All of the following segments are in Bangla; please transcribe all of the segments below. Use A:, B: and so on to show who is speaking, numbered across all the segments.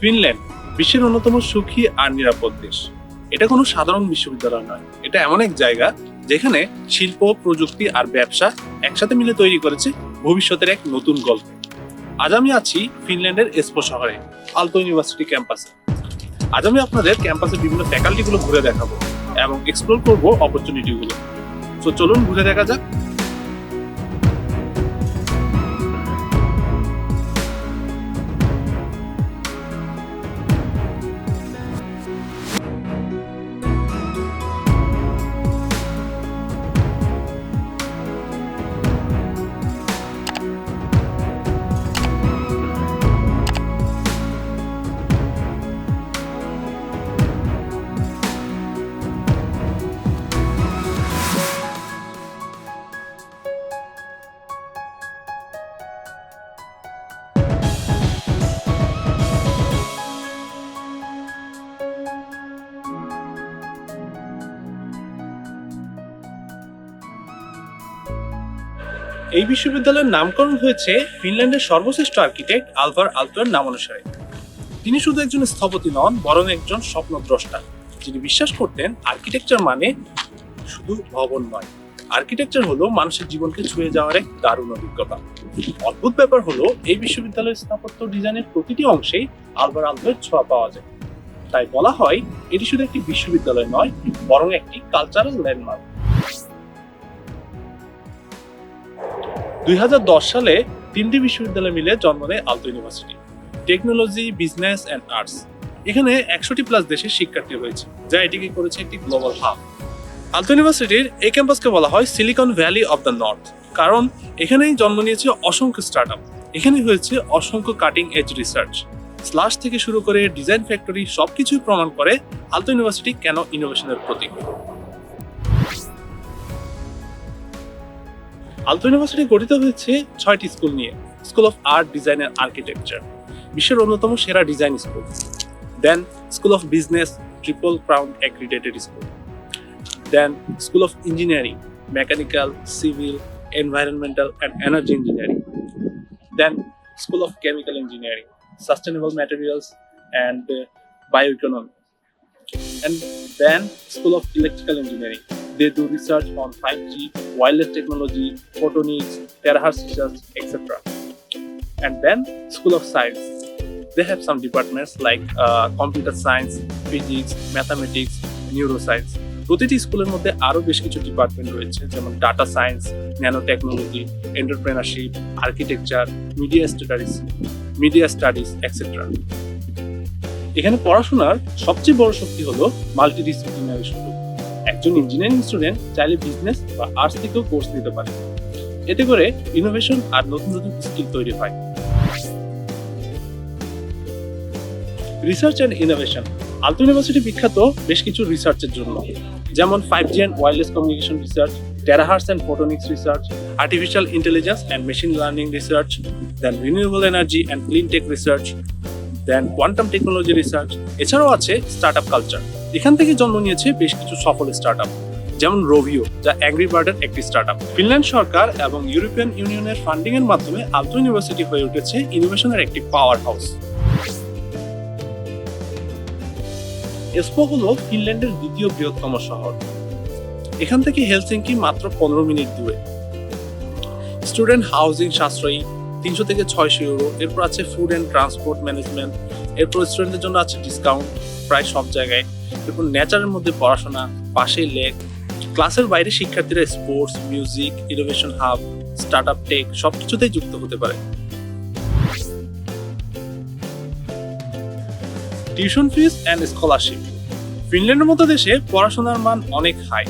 A: ফিনল্যান্ড, বিশ্বের অন্যতম সুখী আর নিরাপদ দেশ। এটা কোনো সাধারণ বিশ্ববিদ্যালয় নয়, এটা এমন এক জায়গা যেখানে শিল্প, প্রযুক্তি আর ব্যবসা একসাথে মিলে তৈরি করেছে ভবিষ্যতের এক নতুন গল্প। আজ আমি আছি ফিনল্যান্ডের এসপো শহরে, আলতো ইউনিভার্সিটি ক্যাম্পাসে। আজ আমি আপনাদের ক্যাম্পাসের বিভিন্ন ফ্যাকাল্টিগুলো ঘুরে দেখাবো এবং এক্সপ্লোর করব অপরচুনিটিগুলো তো চলুন ঘুরে দেখা যাক এই বিশ্ববিদ্যালয়ের নামকরণ হয়েছে ফিনল্যান্ডের সর্বশ্রেষ্ঠ আর্কিটেক্ট আলভার আলটোর নাম অনুসারে। তিনি শুধু একজন স্থপতি নন, বরং একজন স্বপ্নদ্রষ্টা, যিনি বিশ্বাস করতেন আর্কিটেকচার মানে শুধু ভবন নয়। আর্কিটেকচার হলো মানুষের জীবনকে ছুঁয়ে যাওয়ার এক দারুণ অভিজ্ঞতা। অদ্ভুত ব্যাপার হলো, এই বিশ্ববিদ্যালয়ের স্থাপত্য ডিজাইনের প্রতিটি অংশেই আলভার আলটোর ছোঁয়া পাওয়া যায়। তাই বলা হয়, এটি শুধু একটি বিশ্ববিদ্যালয় নয়, বরং একটি কালচারাল ল্যান্ডমার্ক। দুই সালে তিনটি বিশ্ববিদ্যালয় মিলে জন্ম নেয় Aalto university, technology, business and arts এখানে একশোটি প্লাস দেশের শিক্ষার্থী রয়েছে, যা এটিকে করেছে একটি গ্লোবাল হাব আলতো ইউনিভার্সিটির এই ক্যাম্পাসকে বলা হয় silicon valley of the north কারণ এখানেই জন্ম নিয়েছে অসংখ্য স্টার্ট আপ এখানেই হয়েছে অসংখ্য কাটিং এজ রিসার্চ স্লাশ থেকে শুরু করে ডিজাইন ফ্যাক্টরি সবকিছুই প্রমাণ করে আলতো ইউনিভার্সিটি কেন ইনোভেশনের প্রতীক। আলতো ইউনিভার্সিটি গঠিত হয়েছে ছয়টি স্কুল নিয়ে, school of art, design and architecture, বিশ্বের অন্যতম সেরা design school. Then school of business, triple crown accredited school. Then school of engineering, mechanical, civil, environmental and energy engineering. Then school of chemical engineering sustainable materials and bioeconomy and then school of electrical engineering they do research on 5g wireless technology photonics terahertz research etc and then school of science they have some departments like uh, computer science physics mathematics neuroscience প্রতিটি স্কুলের মধ্যে আরও বেশ কিছু ডিপার্টমেন্ট রয়েছে যেমন data science nano technology entrepreneurship architecture media studies media studies etcetera এখানে পড়াশোনার সবচেয়ে বড় শক্তি হলো মাল্টি ডিসিপ্লিনারি সুযোগ একজন ইঞ্জিনিয়ারিং স্টুডেন্ট চাইলে বিজনেস বা আর্টস থেকেও কোর্স নিতে পারে। এতে করে ইনোভেশন আর নতুন নতুন স্কিল তৈরি হয়। Research and innovation Aalto university বিখ্যাত বেশ কিছু রিসার্চের জন্য। যেমন five G and wireless communication research terahertz and photonics research artificial intelligence and machine learning research then renewable energy and clean tech research then quantum technology research এছাড়াও আছে স্টার্ট আপ কালচার এখান থেকে জন্ম নিয়েছে বেশ কিছু সফল স্টার্ট যেমন রোভিও যা অ্যাংরি বার্ডের একটি স্টার্ট ফিনল্যান্ড সরকার এবং ইউরোপিয়ান ইউনিয়নের ফান্ডিং এর মাধ্যমে আলতো ইউনিভার্সিটি হয়ে উঠেছে ইনোভেশনের একটি পাওয়ার হাউস এসপো হলো ফিনল্যান্ডের দ্বিতীয় বৃহত্তম শহর। এখান থেকে হেলসিঙ্কি মাত্র পনেরো মিনিট দূরে। স্টুডেন্ট হাউজিং সাশ্রয়ী, তিনশো থেকে ছয়শো ইউরো এরপর আছে ফুড অ্যান্ড ট্রান্সপোর্ট ম্যানেজমেন্ট এরপর স্টুডেন্টদের জন্য আছে ডিসকাউন্ট প্রায় সব জায়গায়। এরপর নেচারের মধ্যে পড়াশোনা, পাশেই লেক ক্লাসের বাইরে শিক্ষার্থীরা sports music innovation hub start up tech সব কিছুতেই যুক্ত হতে পারে। টিউশন ফিস অ্যান্ড স্কলারশিপ ফিনল্যান্ডের মতো দেশে পড়াশোনার মান অনেক হাই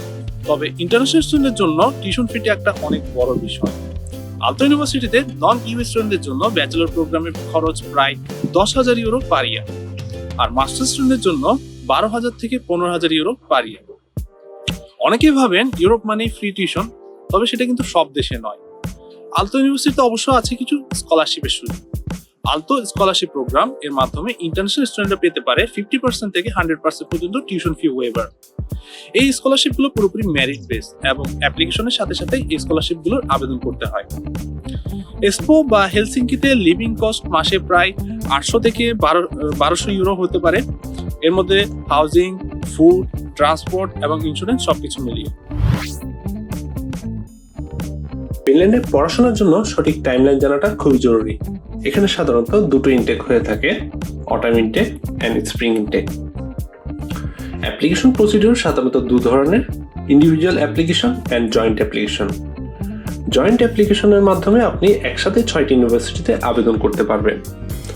A: তবে ইন্টারন্যাশনাল স্টুডেন্টের জন্য টিউশন ফিটি একটা অনেক বড় বিষয়। আলতো ইউনিভার্সিটিতে নন ইউ স্টুডেন্টদের জন্য ব্যাচেলর প্রোগ্রামের খরচ প্রায় দশ হাজার ইউরো পার ইয়ার আর মাস্টার স্টুডেন্টের জন্য বারো হাজার থেকে পনেরো হাজার ইউরো পার ইয়ার অনেকেই ভাবেন ইউরোপ মানেই ফ্রি টিউশন তবে সেটা কিন্তু সব দেশে নয়। আলতো ইউনিভার্সিটিতে অবশ্য আছে কিছু স্কলারশিপের সুযোগ। আলতো স্কলারশিপ প্রোগ্রাম এর মাধ্যমে ইন্টারন্যাশনাল স্টুডেন্টরা পেতে পারে ফিফটি পার্সেন্ট থেকে হান্ড্রেড পার্সেন্ট পর্যন্ত টিউশন ফি ওয়েভার এই স্কলারশিপগুলো পুরোপুরি মেরিট বেস এবং অ্যাপ্লিকেশনের সাথে সাথে এই স্কলারশিপগুলোর আবেদন করতে হয়। এক্সপো বা হেলসিঙ্কিতে লিভিং কস্ট মাসে প্রায় আটশো থেকে বারো, বারোশো ইউরো হতে পারে। এর মধ্যে হাউজিং ফুড ট্রান্সপোর্ট এবং ইন্স্যুরেন্স সবকিছু মিলিয়ে। ফিনল্যান্ডে পড়াশোনার জন্য সঠিক টাইমলাইন জানাটা খুবই জরুরি। এখানে সাধারণত দুটো ইনটেক হয়ে থাকে autumn intake and spring intake application procedure সাধারণত দু ধরনের individual application and joint application joint অ্যাপ্লিকেশনের মাধ্যমে আপনি একসাথে ছয়টি ইউনিভার্সিটিতে আবেদন করতে পারবেন।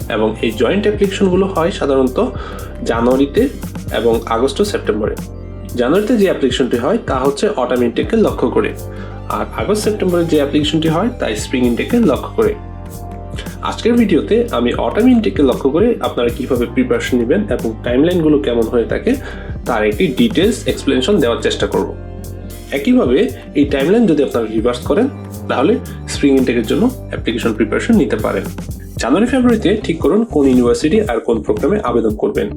A: এবং এই জয়েন্ট অ্যাপ্লিকেশনগুলো হয় সাধারণত জানুয়ারিতে এবং আগস্ট ও সেপ্টেম্বরে। জানুয়ারিতে যে অ্যাপ্লিকেশনটি হয়, তা হচ্ছে অটাম ইনটেককে লক্ষ্য করে। আর আগস্ট, সেপ্টেম্বরে যে অ্যাপ্লিকেশনটি হয় তা স্প্রিং ইনটেককে লক্ষ্য করে। আজকের ভিডিওতে আমি অটাম ইনটেককে লক্ষ্য করে আপনারা কীভাবে প্রিপারেশন নেবেন এবং টাইমলাইনগুলো কেমন হয়ে থাকে, তার একটি ডিটেলস এক্সপ্লেনেশন দেওয়ার চেষ্টা করব। একইভাবে এই টাইমলাইন যদি আপনারা রিভার্স করেন, তাহলে স্প্রিং ইনটেকের জন্য অ্যাপ্লিকেশন প্রিপারেশন নিতে পারেন। জানুয়ারি, ফেব্রুয়ারিতে ঠিক করুন কোন ইউনিভার্সিটি আর কোন প্রোগ্রামে আবেদন করবেন।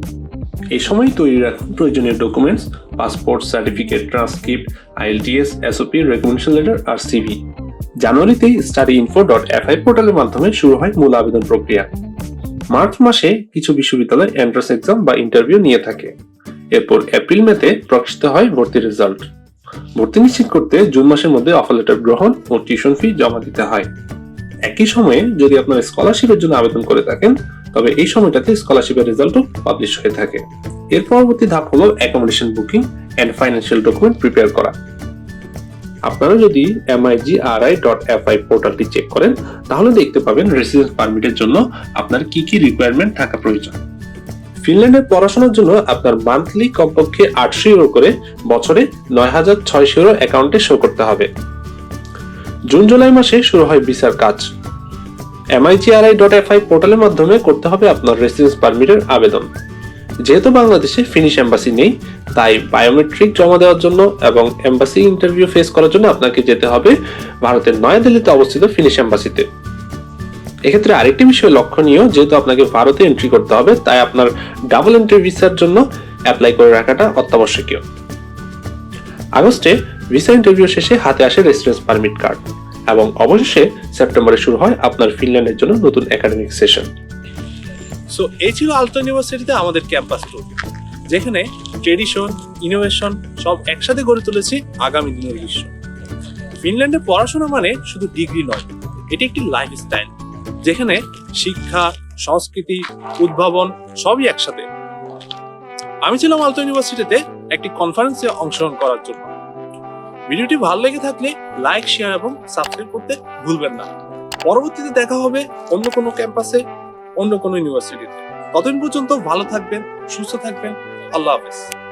A: এই সময় তৈরি রাখুন প্রয়োজনীয় documents passport certificate transcript IELTS SOP recommendation letter আর সিভি জানুয়ারিতেই স্টাডি ইনফো ডট এফআই পোর্টালের মাধ্যমে শুরু হয় মূল আবেদন প্রক্রিয়া। মার্চ মাসে কিছু বিশ্ববিদ্যালয় এন্ট্রান্স এক্সাম বা ইন্টারভিউ নিয়ে থাকে। এরপর এপ্রিল, মেতে প্রকাশিত হয় ভর্তির রেজাল্ট ভর্তি নিশ্চিত করতে জুন মাসের মধ্যে অফার লেটার গ্রহণ ও টিউশন ফি জমা দিতে হয়। একই সময়ে যদি আপনার স্কলারশিপের জন্য আবেদন করে থাকেন, তবে এই সময়টাতে স্কলারশিপের রেজাল্টও পাবলিশ হয়ে থাকে। এর পরবর্তী ধাপ হলো accommodation booking and financial document prepare করা। আপনারা যদি MIG R I dot FI পোর্টালটি check করেন, তাহলে দেখতে পাবেন রেসিডেন্স পারমিটের জন্য আপনার কি কি রিকোয়ারমেন্ট থাকা প্রয়োজন। ফিনল্যান্ডের পড়াশোনার জন্য আপনার মান্থলি কমপক্ষে আটশো ইউরো করে বছরে নয় হাজার ছয়শো ইউরো অ্যাকাউন্টে শো করতে হবে। জুন, জুলাই মাসে শুরু হয় ভিসার কাজ। এমআইজিআরআই ডট এফআই পোর্টালের মাধ্যমে করতে হবে আপনার রেসিডেন্স পারমিটের আবেদন। যেহেতু বাংলাদেশে ফিনিশ এম্বাসি নেই, তাই বায়োমেট্রিক জমা দেওয়ার জন্য এবং এম্বাসি ইন্টারভিউ ফেস করার জন্য আপনাকে যেতে হবে ভারতের নয়াদিল্লিতে অবস্থিত ফিনিশ এম্বাসিতে এক্ষেত্রে আরেকটি বিষয় লক্ষণীয়, যেহেতু আপনাকে ভারতে এন্ট্রি করতে হবে, তাই আপনার ডাবল এন্ট্রি ভিসার জন্য অ্যাপ্লাই করে রাখাটা অত্যাবশ্যকীয়। আগস্টে ভিসা ইন্টারভিউ শেষে হাতে আসে রেসিডেন্স পারমিট কার্ড এবং অবশেষে সেপ্টেম্বরে শুরু হয় আপনার ফিনল্যান্ডের জন্য নতুন একাডেমিক সেশন সো এই ছিল আলতো ইউনিভার্সিটিতে আমাদের ক্যাম্পাস ট্যুর যেখানে ট্রেডিশন ইনোভেশন সব একসাথে গড়ে তুলেছি আগামী দিনের বিশ্ব। ফিনল্যান্ডে পড়াশোনা মানে শুধু ডিগ্রি নয়, এটি একটি লাইফস্টাইল যেখানে শিক্ষা, সংস্কৃতি, উদ্ভাবন সবই একসাথে। আমি ছিলাম আলতো ইউনিভার্সিটিতে একটি কনফারেন্সে অংশগ্রহণ করার জন্য। ভিডিওটি ভালো লেগে থাকলে লাইক শেয়ার এবং সাবস্ক্রাইব করতে ভুলবেন না। পরবর্তীতে দেখা হবে অন্য কোনো ক্যাম্পাসে অন্য কোনো ইউনিভার্সিটিতে। ততদিন পর্যন্ত ভালো থাকবেন, সুস্থ থাকবেন। আল্লাহ হাফেজ।